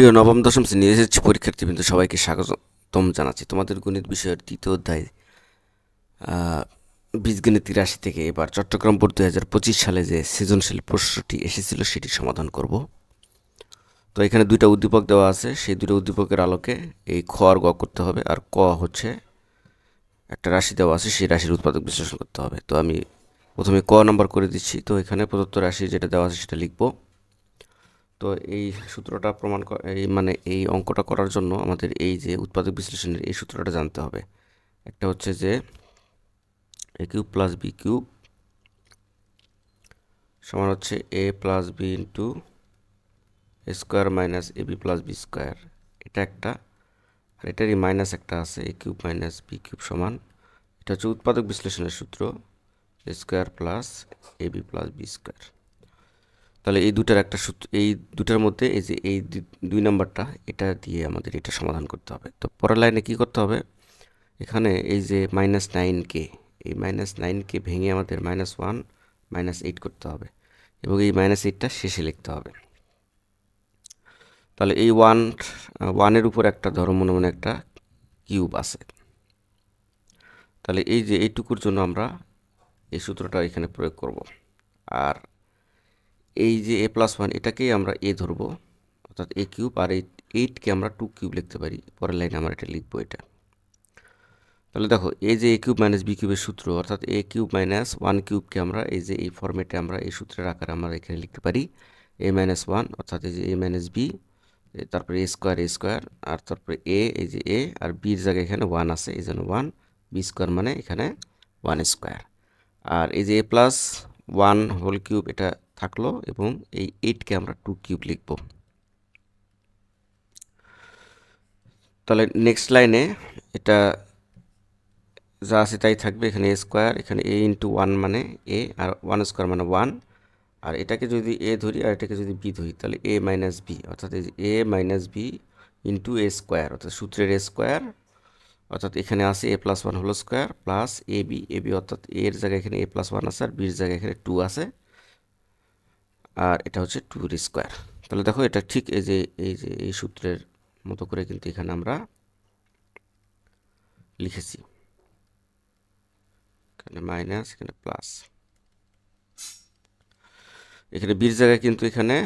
প্রিয় নবম, দশম শ্রেণি এসেছি পরীক্ষার্থী কিন্তু সবাইকে স্বাগতম জানাচ্ছি। তোমাদের গণিত বিষয়ের দ্বিতীয় অধ্যায় বীজগণিত তিরাশি থেকে এবার চট্টগ্রাম বোর্ড দু হাজার পঁচিশ সালে যে সৃজনশীল প্রশ্নটি এসেছিল, সেটি সমাধান করব। তো এখানে দুইটা উদ্দীপক দেওয়া আছে। সেই দুটো উদ্দীপকের আলোকে এই খ আর গ করতে হবে, আর ক হচ্ছে একটা রাশি দেওয়া আছে, সেই রাশির উৎপাদক বিশ্লেষণ করতে হবে। তো আমি প্রথমে ক নাম্বার করে দিচ্ছি। তো এখানে প্রদত্ত রাশি যেটা দেওয়া আছে, সেটা লিখব। তো এই সূত্রটা প্রমাণ এই মানে এই অঙ্কটা করার জন্য আমাদের এই যে উৎপাদক বিশ্লেষণের এই সূত্রটা জানতে হবে। একটা হচ্ছে যে A cube plus B cube সমান হচ্ছে A plus B into A square minus A B plus B square এটা একটা, আর এটারই মাইনাস একটা আছে A cube minus B cube সমান। এটা হচ্ছে উৎপাদক বিশ্লেষণের সূত্র A square plus A B plus B square তাহলে এই দুটার একটা সূত্র, এই দুটার মধ্যে এই যে এই দুই নাম্বারটা, এটা দিয়ে আমাদের এটা সমাধান করতে হবে। তো পরের লাইনে কি করতে হবে? এখানে এই যে মাইনাস নাইন কে এই মাইনাস নাইন কে ভেঙে আমাদের মাইনাস ওয়ান মাইনাস এইট করতে হবে এবং এই মাইনাস এইটটা শেষে লিখতে হবে। তাহলে এই ওয়ান ওয়ানের উপর একটা ধরো মনে মনে একটা কিউব আছে। তাহলে এই যে এইটুকুর জন্য আমরা এই সূত্রটা এখানে প্রয়োগ করব। আর এই যে এ প্লাস ওয়ান এটাকেই আমরা এ ধরবো। অর্থাৎ এ কিউব আর এই এইটকে আমরা টু কিউব লিখতে পারি। পরের লাইনে আমরা এটা লিখব এটা। তাহলে দেখো, এই যে এ কিউব মাইনাস বি কিউবের সূত্র, অর্থাৎ এ কিউব মাইনাস ওয়ান কিউবকে আমরা এই যে এই ফর্মেটে আমরা এই সূত্রের আকারে আমরা এখানে লিখতে পারি। এ মাইনাস ওয়ান অর্থাৎ এই যে এ মাইনাস বি তারপরে এ স্কোয়ার এ স্কোয়ার আর তারপরে এ এই যে এ আর বির জায়গায় এখানে ওয়ান আছে, এই জন্য ওয়ান বি স্কোয়ার মানে এখানে ওয়ান স্কোয়ার আর এই যে A plus one whole cube এটা থাকল এবং এই এইটকে আমরা টু কিউব লিখব। তাহলে নেক্সট লাইনে এটা যা আছে তাই থাকবে, এখানে এ স্কোয়ার এখানে এ ইন্টু ওয়ান মানে এ আর ওয়ান স্কোয়ার মানে ওয়ান আর এটাকে যদি এ ধরি আর এটাকে যদি বি ধরি, তাহলে এ মাইনাস বি অর্থাৎ A minus B into A square অর্থাৎ সূত্রের এ স্কোয়ার অর্থাৎ এখানে আছে A plus one whole square plus A B A B অর্থাৎ এর জায়গায় এখানে এ প্লাস ওয়ান আছে, আর বির জায়গায় এখানে টু আছে। আর এটা হচ্ছে টুর স্কোয়ার তাহলে দেখো এটা ঠিক এই যে এই যে, এই সূত্রের মতো করে কিন্তু এখানে আমরা লিখেছি। এখানে মাইনাস এখানে প্লাস এখানে বির জায়গায় কিন্তু এখানে,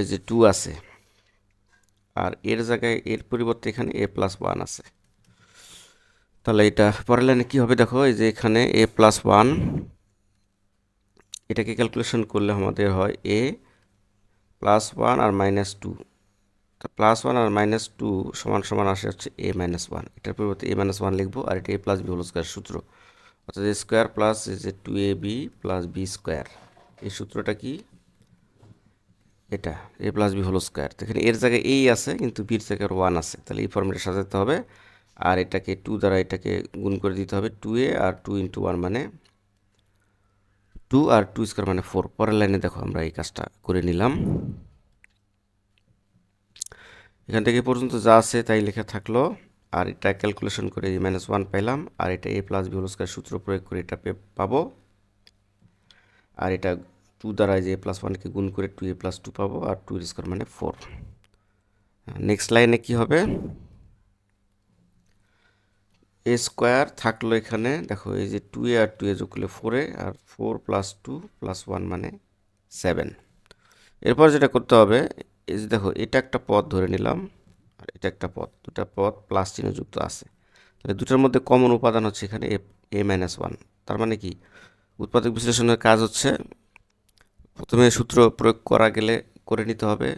এই যে টু আছে। আর এর জায়গায় এর পরিবর্তে এখানে এ প্লাস ওয়ান আছে। তাহলে এটা পরের লাইনে কী হবে দেখো? এই যে এখানে এ প্লাস ওয়ান এটাকে ক্যালকুলেশন করলে আমাদের হয় এ প্লাস ওয়ান আর মাইনাস টু তা প্লাস ওয়ান আর মাইনাস টু সমান সমান আসে হচ্ছে এ মাইনাস ওয়ান এটার পরিবর্তে এ মাইনাস ওয়ান লিখব আর এটা A plus B whole square সূত্র। অর্থাৎ এ স্কোয়ার প্লাস যে two A B plus B square এই সূত্রটা কি? এটা A plus B whole square তো এখানে এর জায়গায় এই আছে, কিন্তু বির জায়গায় ওয়ান আছে। তাহলে এই ফর্মেটে সাজাতে হবে। আর এটাকে টু দ্বারা এটাকে গুণ করে দিতে হবে টু এ আর টু ইন্টু ওয়ান মানে টু আর টু স্কোয়ার মানে ফোর। পরের লাইনে দেখো, আমরা এই কাজটা করে নিলাম। এখান থেকে পর্যন্ত যা আছে তাই লেখা থাকল। আর এটা ক্যালকুলেশন করে মাইনাস ওয়ান পাইলাম। আর এটা A plus B whole square সূত্র প্রয়োগ করে এটা পাবো। আর এটা টু দ্বারা যে এ প্লাস ওয়ানকে গুণ করে টু এ প্লাস টু পাবো। আর টু স্কোয়ার মানে ফোর নেক্সট লাইনে কি হবে? এ স্কোয়ার থাকল এখানে, দেখো এই যে টু এ আর টু এ যোগ করলে ফোরে আর four plus two plus one মানে সেভেন এরপর যেটা করতে হবে, এই যে দেখো, এটা একটা পদ ধরে নিলাম, আর এটা একটা পদ, দুটা পদ প্লাস চিহ্ন যুক্ত আছে। তাহলে দুটার মধ্যে কমন উপাদান হচ্ছে এখানে এ এ মাইনাস ওয়ান তার মানে কি? উৎপাদক বিশ্লেষণের কাজ হচ্ছে, প্রথমে সূত্র প্রয়োগ করা গেলে করে নিতে হবে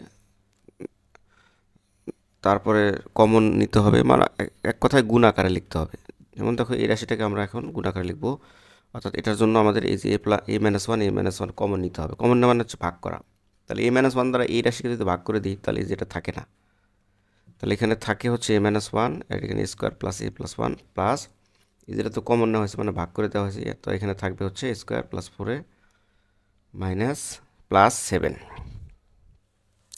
তারপরে কমন নিতে হবে। মানে এক- কথায় গুণ আকারে লিখতে হবে। যেমন দেখো, এই রাশিটাকে আমরা এখন গুণ আকারে লিখব। অর্থাৎ এটার জন্য আমাদের এই যে A plus A minus one A minus one common নিতে হবে। কমন নেওয়া মানে হচ্ছে ভাগ করা। তাহলে এ মাইনাস ওয়ান দ্বারা এই রাশিকে যদি ভাগ করে দিই, তাহলে যেটা থাকে না। তাহলে এখানে থাকে হচ্ছে এ মাইনাস ওয়ান আর এখানে square plus A plus one plus যেটা তো কমন নেওয়া হয়েছে মানে ভাগ করে দেওয়া হয়েছে। তো এখানে থাকবে হচ্ছে স্কোয়ার প্লাস ফোরে মাইনাস প্লাস সেভেন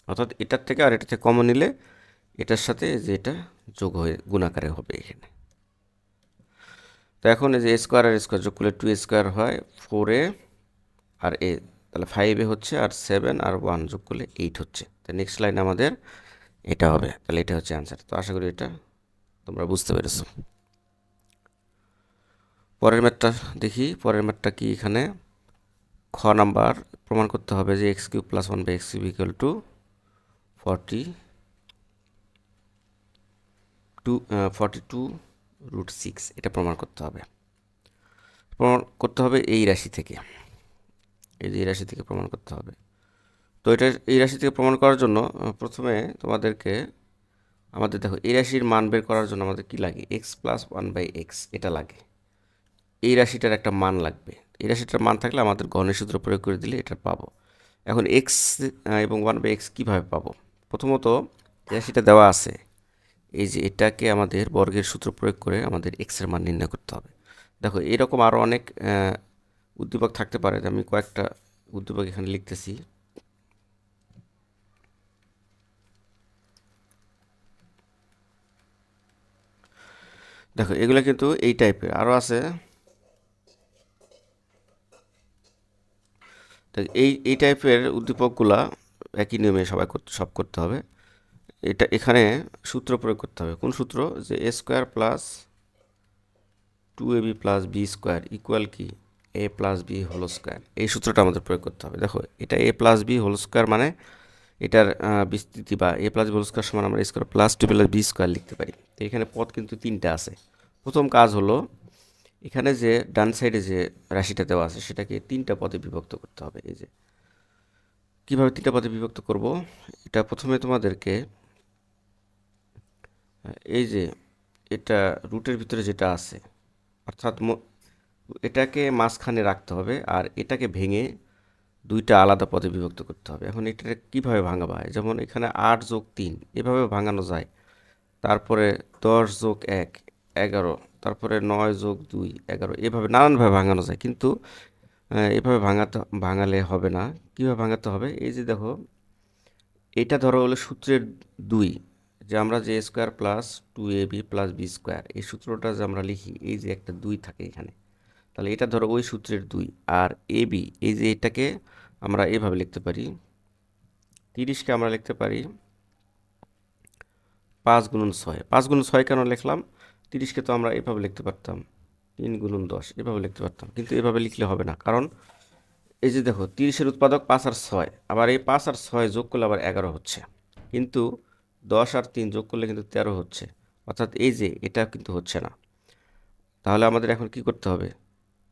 অর্থাৎ এটার থেকে আর এটা থেকে কমন নিলে এটার সাথে যে এটা যোগ হয়ে গুণাকারে হবে এখানে। তো এখন এই যে স্কোয়ার আর স্কোয়ার যোগ করলে টু স্কোয়ার হয় ফোর এ আর এ তাহলে ফাইভ হচ্ছে আর সেভেন আর ওয়ান যোগ করলে এইট হচ্ছে। তো নেক্সট লাইন আমাদের এটা হবে, তাহলে এটা হচ্ছে অ্যান্সার তো আশা করি এটা তোমরা বুঝতে পেরেছ। পরের ম্যাথটা দেখি, পরের ম্যাথটা কি এখানে? খ নাম্বার, প্রমাণ করতে হবে যে X cube plus one by X cube equal to forty two forty two root six এটা প্রমাণ করতে হবে। প্রমাণ করতে হবে এই রাশি থেকে। এই যে এই রাশি থেকে প্রমাণ করতে হবে। তো এটা এই রাশি থেকে প্রমাণ করার জন্য প্রথমে তোমাদেরকে আমাদের দেখো, এই রাশির মান বের করার জন্য আমাদের কি লাগে? X plus one by X এটা লাগে। এই রাশিটার একটা মান লাগবে। এই রাশিটার মান থাকলে আমাদের গণের সূত্র প্রয়োগ করে দিলে এটা পাবো। এখন এক্স এবং ওয়ান বাই এক্স কীভাবে পাবো? প্রথমত, এই রাশিটা দেওয়া আছে। এই যে এটাকে আমাদের বর্গের সূত্র প্রয়োগ করে আমাদের এক্সের মান নির্ণয় করতে হবে। দেখো, এরকম আরও অনেক উদ্দীপক থাকতে পারে। আমি কয়েকটা উদ্দীপক এখানে লিখতেছি। দেখো, এগুলো কিন্তু এই টাইপের। আরও আছে। এই এই টাইপের উদ্দীপকগুলা একই নিয়মে সবাই সব করতে হবে। এটা এখানে সূত্র প্রয়োগ করতে হবে। কোন সূত্র? যে A square plus two A B plus B square equal কি? A plus B whole square এই সূত্রটা আমাদের প্রয়োগ করতে হবে। দেখো, এটা A plus B whole square মানে এটার বিস্তৃতি বা A plus B whole square সমান আমরা square plus two plus B square লিখতে পারি। তো এখানে পদ কিন্তু তিনটা আছে। প্রথম কাজ হলো, এখানে যে ডান সাইডে যে রাশিটা দেওয়া আছে, সেটাকে তিনটা পদে বিভক্ত করতে হবে। এই যে, কীভাবে তিনটা পদে বিভক্ত করব? এটা প্রথমে তোমাদেরকে এই যে এটা রুটের ভিতরে যেটা আছে, অর্থাৎ এটাকে মাঝখানে রাখতে হবে আর এটাকে ভেঙে দুইটা আলাদা পদে বিভক্ত করতে হবে। এখন এটা কীভাবে ভাঙাবা হয়? যেমন এখানে আট যোগ তিন, এভাবে ভাঙানো যায়। তারপরে দশ যোগ এক, এগারো, তারপরে নয় যোগ দুই, এগারো, এভাবে নানানভাবে ভাঙানো যায়। কিন্তু এভাবে ভাঙাতে, ভাঙালে হবে না। কীভাবে ভাঙাতে হবে? এই যে দেখো, এটা ধরো হলো সূত্রের দুই। যে আমরা যে square plus two A B plus B square, এই সূত্রটা যে আমরা লিখি, এই যে একটা দুই থাকে এখানে, তাহলে এটা ধরো ওই সূত্রের দুই, আর এ বি এই যে এটাকে আমরা এভাবে লিখতে পারি তিরিশকে আমরা লিখতে পারি পাঁচ গুণন ছয়, পাঁচ গুণন ছয় কেন লিখলাম? তিরিশকে তো আমরা এভাবে লিখতে পারতাম, তিন গুণন দশ, এভাবে লিখতে পারতাম, কিন্তু এভাবে লিখলে হবে না, কারণ এই যে দেখো, তিরিশের উৎপাদক পাঁচ আর ছয়, আবার এই পাঁচ আর ছয় যোগ করলে আবার এগারো হচ্ছে, কিন্তু দশ আর তিন যোগ করলে কিন্তু তেরো হচ্ছে। অর্থাৎ এই যে, এটা কিন্তু হচ্ছে না। তাহলে আমাদের এখন কি করতে হবে?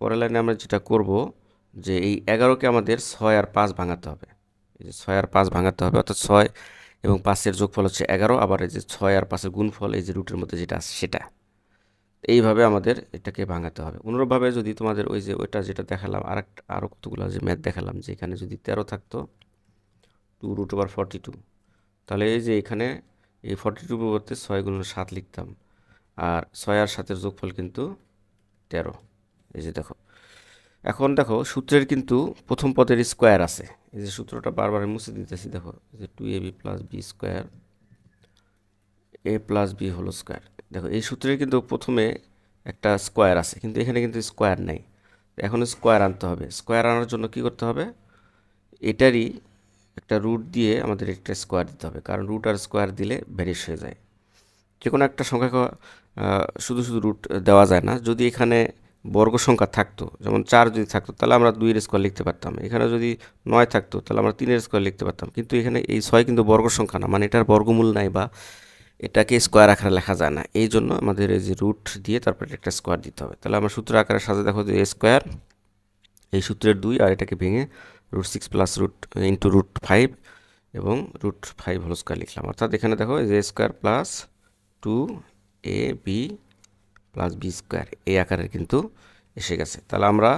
পরের লাইনে আমরা যেটা করব, যে এই এগারোকে আমাদের ছয় আর পাঁচ ভাঙাতে হবে। এই যে ছয় আর পাঁচ ভাঙাতে হবে, অর্থাৎ ছয় এবং পাঁচের যোগফল হচ্ছে এগারো, আবার এই যে ছয় আর পাঁচের গুণফল, এই যে রুটের মধ্যে যেটা আছে সেটা। এইভাবে আমাদের এটাকে ভাঙাতে হবে। অনুরূপভাবে যদি তোমাদের ওই যে ওইটা যেটা দেখালাম আর আরও কতগুলো যে ম্যাথ দেখালাম যে এখানে যদি তেরো থাকতো two root over forty two তাহলে এই যে এখানে এই ফর্টি টু পরিবর্তে ছয় গুণ সাত লিখতাম। আর ছয় আর সাতের যোগফল কিন্তু তেরো। এই যে দেখো। এখন দেখো, সূত্রের কিন্তু প্রথম পদের স্কোয়ার আছে। এই যে সূত্রটা বারবার মুছে দিতেছি, দেখো। যে two A B plus B square A plus B whole square দেখো, এই সূত্রের কিন্তু প্রথমে একটা স্কোয়ার আছে, কিন্তু এখানে কিন্তু স্কোয়ার নেই। এখন স্কোয়ার আনতে হবে। স্কোয়ার আনার জন্য কি করতে হবে? এটারই একটা রুট দিয়ে আমাদের একটা স্কোয়ার দিতে হবে। কারণ রুট আর স্কোয়ার দিলে ভ্যানিশ হয়ে যায়। যে কোনো একটা সংখ্যাকে শুধু শুধু রুট দেওয়া যায় না। যদি এখানে বর্গ সংখ্যা থাকতো, যেমন চার যদি থাকতো, তাহলে আমরা দুইয়ের স্কোয়ার লিখতে পারতাম। এখানে যদি নয় থাকতো, তাহলে আমরা তিনের স্কোয়ার লিখতে পারতাম। কিন্তু এখানে এই ছয় কিন্তু বর্গ সংখ্যা না। মানে এটার বর্গমূল নাই বা এটাকে স্কোয়ার আকারে লেখা যায় না। এই জন্য আমাদের এই যে রুট দিয়ে তারপরে একটা স্কোয়ার দিতে হবে। তাহলে আমরা সূত্র আকারে সাজে দেখো যে স্কোয়ার এই সূত্রের দুই আর এটাকে ভেঙে root six plus root into root five এবং রুট ফাইভ হোল স্কোয়ার লিখলাম। অর্থাৎ এখানে দেখো যে square plus two A B plus B square এই আকারের কিন্তু এসে গেছে। তাহলে আমরা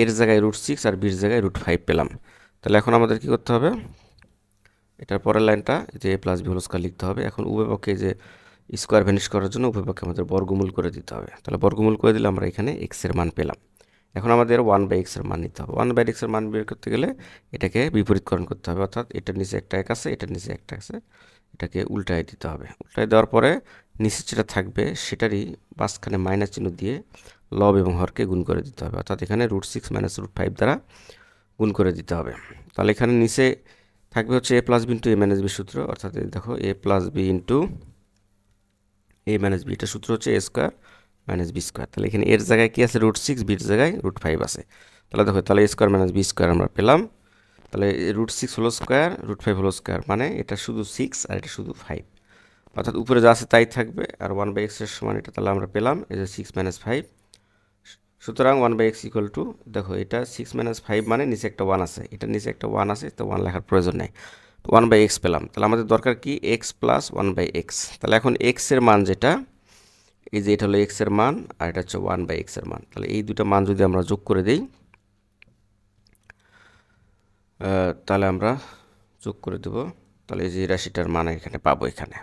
এর জায়গায় রুট সিক্স আর বির জায়গায় রুট ফাইভ পেলাম। তাহলে এখন আমাদের কি করতে হবে? এটার পরের লাইনটা যে A plus B whole square লিখতে হবে। এখন উভয় পক্ষে যে স্কোয়ার ভ্যানিশ করার জন্য উভয় পক্ষে আমাদের বর্গমূল করে দিতে হবে। তাহলে বর্গমূল করে দিলে আমরা এখানে এক্সের মান পেলাম। এখন আমাদের ওয়ান বাই এক্সের মান নিতে হবে। ওয়ান বাই এক্সের মান বের করতে গেলে এটাকে বিপরীতকরণ করতে হবে। অর্থাৎ এটার নিচে একটা এক আছে, এটার নিচে একটা আছে, এটাকে উল্টায় দিতে হবে। উল্টায় দেওয়ার পরে নিচে যেটা থাকবে সেটারই মাঝখানে মাইনাস চিহ্ন দিয়ে লব এবং হরকে গুণ করে দিতে হবে। অর্থাৎ এখানে root six minus root five দ্বারা গুণ করে দিতে হবে। তাহলে এখানে নিচে থাকবে হচ্ছে A plus B into A minus B সূত্র। অর্থাৎ দেখো A plus B into A minus B এটা সূত্র হচ্ছে A square minus B square. তাহলে এখানে এর জায়গায় কী আছে? রুট সিক্স, বির জায়গায় রুট ফাইভ আছে। তাহলে দেখো, তাহলে A square minus B square আমরা পেলাম। তাহলে রুট সিক্স হলো স্কোয়ার, রুট ফাইভ হলো স্কোয়ার মানে এটা শুধু সিক্স আর এটা শুধু ফাইভ। অর্থাৎ উপরে যা আছে তাই থাকবে, আর ওয়ান বাই এক্সের সমান এটা তাহলে আমরা পেলাম, এই যে সিক্স মাইনাস ফাইভ। সুতরাং one by X equal two, দেখো এটা সিক্স মাইনাস ফাইভ মানে নিচে একটা ওয়ান আছে। এটা নিচে একটা ওয়ান আছে, তো ওয়ান লেখার প্রয়োজন নেই। ওয়ান বাই এক্স পেলাম। তাহলে আমাদের দরকার কি? X plus one by X. তাহলে এখন এক্সের মান যেটা এই যে এটা হলো এক্সের মান, আর এটা হচ্ছে ওয়ান বাই এক্সের মান। তাহলে এই দুটো মান যদি আমরা যোগ করে দিই তাহলে আমরা যোগ করে দেব। তাহলে এই যে রাশিটার মান এখানে পাবো এখানে।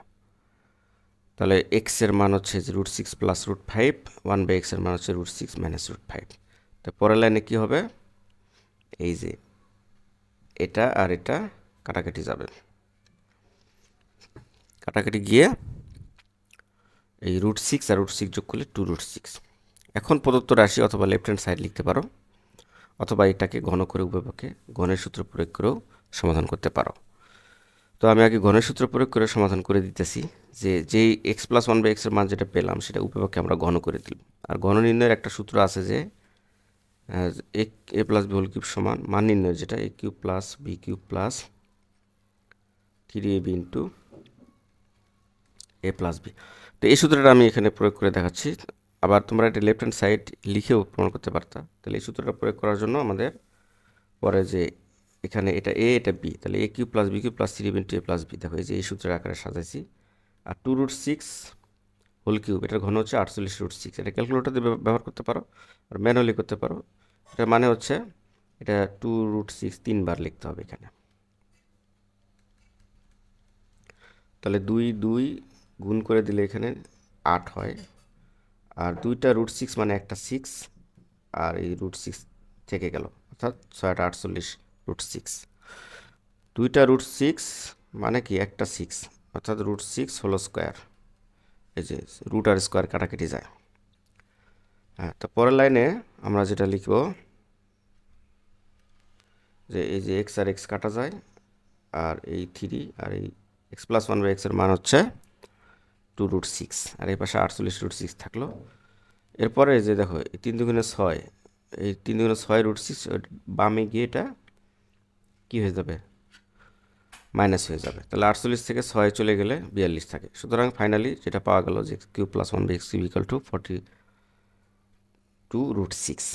তাহলে এক্সের মান হচ্ছে যে root six plus root five one by এক্সের মান হচ্ছে root six minus root five তো পরের লাইনে কী হবে? এই যে এটা আর এটা কাটাকাটি যাবে। কাটাকাটি গিয়ে এই রুট সিক্স আর রুট সিক্স যোগ করলে টু রুট সিক্স এখন প্রদত্ত রাশি অথবা লেফট হ্যান্ড সাইড লিখতে পারো, অথবা এটাকে ঘন করে উভয়পক্ষে ঘনের সূত্র প্রয়োগ করেও সমাধান করতে পারো। তো আমি আগে ঘনের সূত্র প্রয়োগ করে সমাধান করে দিতেছি যে যেই এক্স প্লাস ওয়ান বাই এক্সের মান যেটা পেলাম, সেটা উপপক্ষে আমরা ঘন করে দিলাম। আর ঘন নির্ণয়ের একটা সূত্র আছে যে A A plus B whole cube সমান, মান নির্ণয় যেটা A cube plus B cube plus three A B into A plus B তো এই সূত্রটা আমি এখানে প্রয়োগ করে দেখাচ্ছি। আবার তোমরা এটা লেফট হ্যান্ড সাইড লিখেও প্রমাণ করতে পারতা। তাহলে এই সূত্রটা প্রয়োগ করার জন্য আমাদের পরে যে এখানে এটা এ এটা বি তাহলে A cube plus B cube plus three into A plus B দেখো এই যে এই সূত্রের আকারে সাজাইছি। আর two root six whole cube এটার ঘন হচ্ছে আটচল্লিশ রুট সিক্স এটা ক্যালকুলেটর দিয়ে ব্যবহার করতে পারো আর ম্যানুয়ালি করতে পারো। এটার মানে হচ্ছে এটা টু রুট সিক্স তিনবার লিখতে হবে এখানে। তাহলে দুই দুই গুণ করে দিলে এখানে আট হয়। আর দুইটা রুট সিক্স মানে একটা সিক্স আর এই রুট সিক্স থেকে গেল। অর্থাৎ ছয়টা আটচল্লিশ রুট সিক্স দুইটা রুট সিক্স মানে কি? একটা সিক্স অর্থাৎ রুট সিক্স হলো স্কোয়ার এই যে রুট আর স্কোয়ার কাটাকাটি যায়। হ্যাঁ তো পরের লাইনে আমরা যেটা লিখব, যে এই যে এক্স আর এক্স কাটা যায়, আর এই থ্রি আর এই এক্স প্লাস ওয়ান বাই এক্সের মান হচ্ছে টু রুট সিক্স আর এই পাশে আটচল্লিশ রুট সিক্স থাকল। এরপরে যে দেখো, এই তিন দুগুণে ছয়, এই তিন দুগুণে ছয় রুট সিক্স বামে গিয়ে এটা কী হয়ে যাবে? মাইনাস হয়ে যাবে। তাহলে আটচল্লিশ থেকে ছয় চলে গেলে বিয়াল্লিশ থাকে। সুতরাং ফাইনালি যেটা পাওয়া গেল যে cube plus one by X equal two forty two root six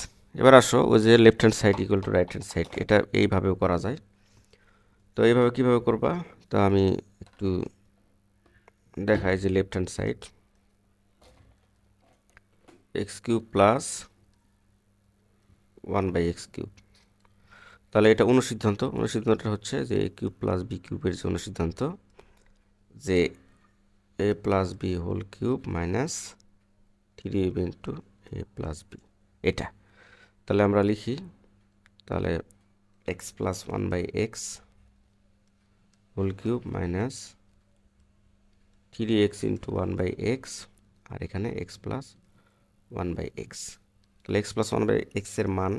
এবার আসো, ওই যে left hand side equal to right hand side এটা এইভাবেও করা যায়। তো এইভাবে কীভাবে করবা? তো আমি একটু দেখাই যে left hand side X cube plus one by X cube তাহলে এটা অনুসিদ্ধান্ত, অনুসিদ্ধান্তটা হচ্ছে যে এ কিউব প্লাস বি কিউবের যে অনুসিদ্ধান্ত, যে A plus B whole cube minus three into A plus B এটা। তাহলে আমরা লিখি, তাহলে X plus one by X whole cube minus three X into one by X আর এখানে X plus one by X তাহলে এক্স প্লাস ওয়ান বাই এক্সের মান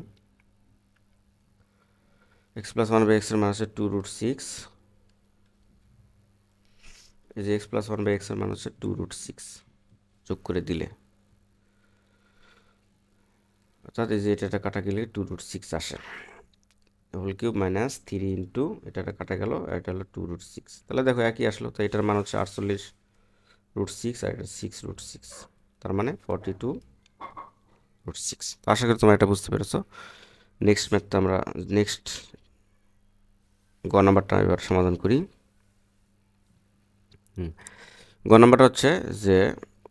x plus one by এক্সের মান হচ্ছে টু রুট সিক্স এই যে এক্স প্লাস ওয়ান বাই এক্সের মান হচ্ছে টু রুট সিক্স যোগ করে দিলে। অর্থাৎ এই যে এটা কাটা গেলে টু রুট সিক্স আসে। Whole cube minus three into এটা কাটা গেল এটা হলো টু রুট সিক্স তাহলে দেখো একই আসলো, তো এটার মান হচ্ছে আটচল্লিশ। রুট সিক্স আর এটা সিক্স রুট সিক্স তার মানে ফর্টি টু রুট সিক্স আশা করি তোমরা এটা বুঝতে পেরেছ। নেক্সট ম্যাথটা আমরা নেক্সট গ নাম্বারটা এবার সমাধান করি। গ নাম্বারটা হচ্ছে যে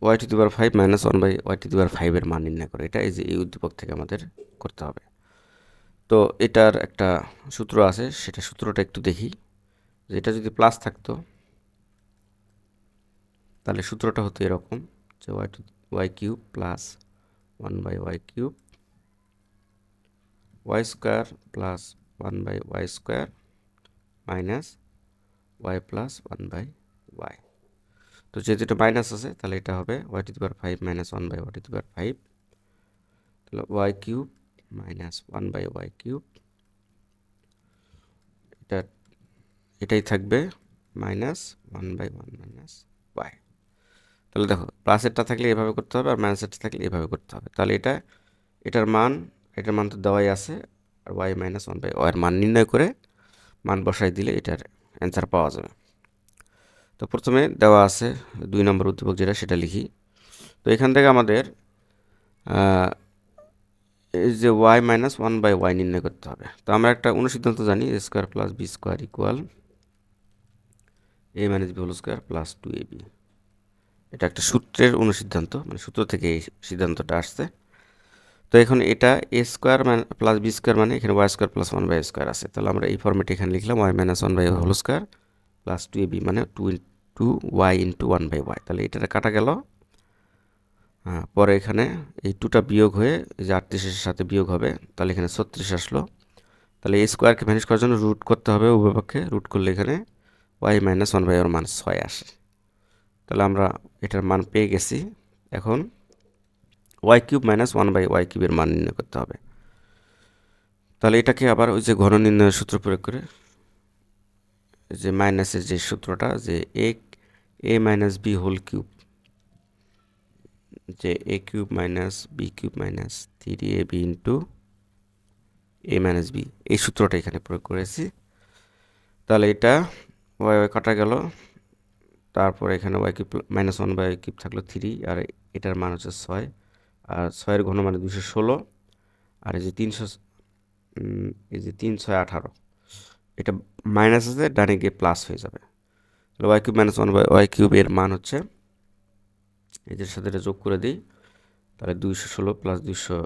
ওয়াই টু দুবার five minus one by Y to দুবার ফাইভের মান নির্ণয় করে, এটা এই যে এই উদ্দীপক থেকে আমাদের করতে হবে। তো এটার একটা সূত্র আছে, সেটা সূত্রটা একটু দেখি। যে এটা যদি প্লাস থাকতো তাহলে সূত্রটা হতো এরকম, যে Y to Y cube plus one by Y cube Y square plus one by Y square minus Y plus one by Y তো যেহেতু এটা মাইনাস আছে, তাহলে এটা হবে Y to power five minus one by Y to power five তাহলে Y cube minus one by Y cube এটা, এটাই থাকবে minus one by one minus Y তাহলে দেখো প্লাসেরটা থাকলে এভাবে করতে হবে আর মাইনাসেরটা থাকলে এভাবে করতে হবে। তাহলে এটা, এটার মান এটার মান তো দেওয়াই আছে, আর ওয়াই মাইনাস ওয়ান বাই ওয়াইয়ের মান নির্ণয় করে মান বসাই দিলে এটার অ্যান্সার পাওয়া যাবে। তো প্রথমে দেওয়া আছে দুই নম্বর উদ্দীপক যেটা, সেটা লিখি। তো এখান থেকে আমাদের এই যে Y minus one by Y নির্ণয় করতে হবে। তো আমরা একটা অনুসিদ্ধান্ত জানি A square plus B square equal A minus B whole square plus two A B এটা একটা সূত্রের অনুসিদ্ধান্ত মানে সূত্র থেকে এই সিদ্ধান্তটা আসছে। তো এখন এটা এ স্কোয়ার মানে প্লাস বি স্কোয়ার মানে এখানে Y square plus one by square আছে। তাহলে আমরা এই ফর্মেটে এখানে লিখলাম Y minus one by whole square plus two A B মানে two two Y into one by Y তাহলে এটা কাটা গেল। হ্যাঁ পরে এখানে এই টুটা বিয়োগ হয়ে যে আটত্রিশের সাথে বিয়োগ হবে, তাহলে এখানে ছত্রিশ আসলো। তাহলে এই স্কোয়ারকে ম্যানেজ করার জন্য রুট করতে হবে উভয় পক্ষে। রুট করলে এখানে ওয়াই মাইনাস ওয়ান বাই ওর মান ছয় আসে। তাহলে আমরা এটার মান পেয়ে গেছি। এখন Y cube minus one by Y কিউবের মান নির্ণয় করতে হবে। তাহলে এটাকে আবার ওই যে ঘন নির্ণয়ের সূত্র প্রয়োগ করে যে মাইনাসের যে সূত্রটা, যে A A minus B whole cube যে A cube minus B cube minus three A B into A minus B এই সূত্রটা এখানে প্রয়োগ করেছি। তাহলে এটা ওয়াই ওয়াই কাটা গেল। তারপর এখানে Y cube minus one by cube থাকল থ্রি আর এটার মান হচ্ছে ছয়। আর ছয়ের ঘন মানে দুশো ষোলো, আর এই যে তিনশো এই যে তিন ছয় আঠারো। এটা মাইনাস আছে, ডানে গিয়ে প্লাস হয়ে যাবে। তাহলে Y cube minus one by Y cube এর মান হচ্ছে এদের সাথে এটা যোগ করে দিই, তাহলে দুইশো ষোলো প্লাস দুইশো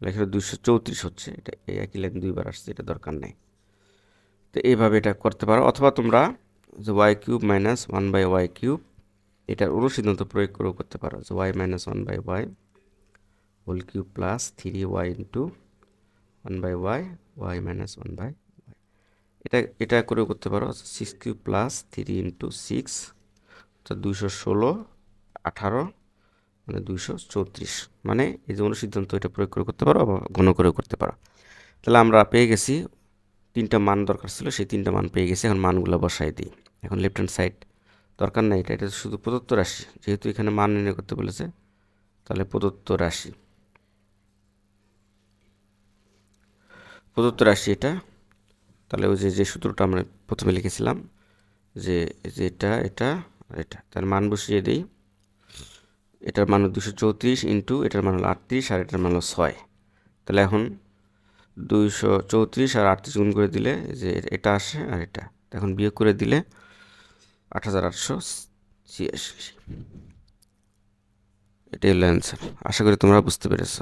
এখানে দুইশো চৌত্রিশ হচ্ছে। এটা এই একই লাইন দুইবার আসছে, এটা দরকার নেই। তো এইভাবে এটা করতে পারো, অথবা তোমরা যে Y cube minus one by Y cube, এটার অনুসিদ্ধান্ত প্রয়োগ করেও করতে পারো। যে Y minus one by Y whole cube plus three Y into one by Y Y minus one by Y এটা এটা করেও করতে পারো। Six cube plus three into six অর্থাৎ দুইশো ষোলো, আঠারো মানে দুইশো চৌত্রিশ। মানে এই যে অনুসিদ্ধান্ত এটা প্রয়োগ করে করতে পারো বা ঘন করেও করতে পারো। তাহলে আমরা পেয়ে গেছি, তিনটা মান দরকার ছিল, সেই তিনটা মান পেয়ে গেছি, এখন মানগুলো বসাই দিই। এখন লেফট হ্যান্ড সাইড দরকার নাই, এটা এটা শুধু প্রদত্ত রাশি, যেহেতু এখানে মান নির্ণয় করতে বলেছে, তাহলে প্রদত্ত রাশি। প্রদত্ত রাশি এটা, তাহলে ওই যে যে সূত্রটা আমরা প্রথমে লিখেছিলাম, যে এটা এটা এটা, তার মান বসিয়ে দিই। এটার মান দুশো চৌত্রিশ ইন্টু এটার মান হলো আটত্রিশ আর এটার মান হলো ছয়। তাহলে এখন দুইশো চৌত্রিশ আর আটত্রিশ গুণ করে দিলে যে, এটা আসে আর এটা। এখন বিয়োগ করে দিলে আট হাজার আটশো ছিয়াশি। এটাই হলো অ্যান্সার আশা করি তোমরা বুঝতে পেরেছ।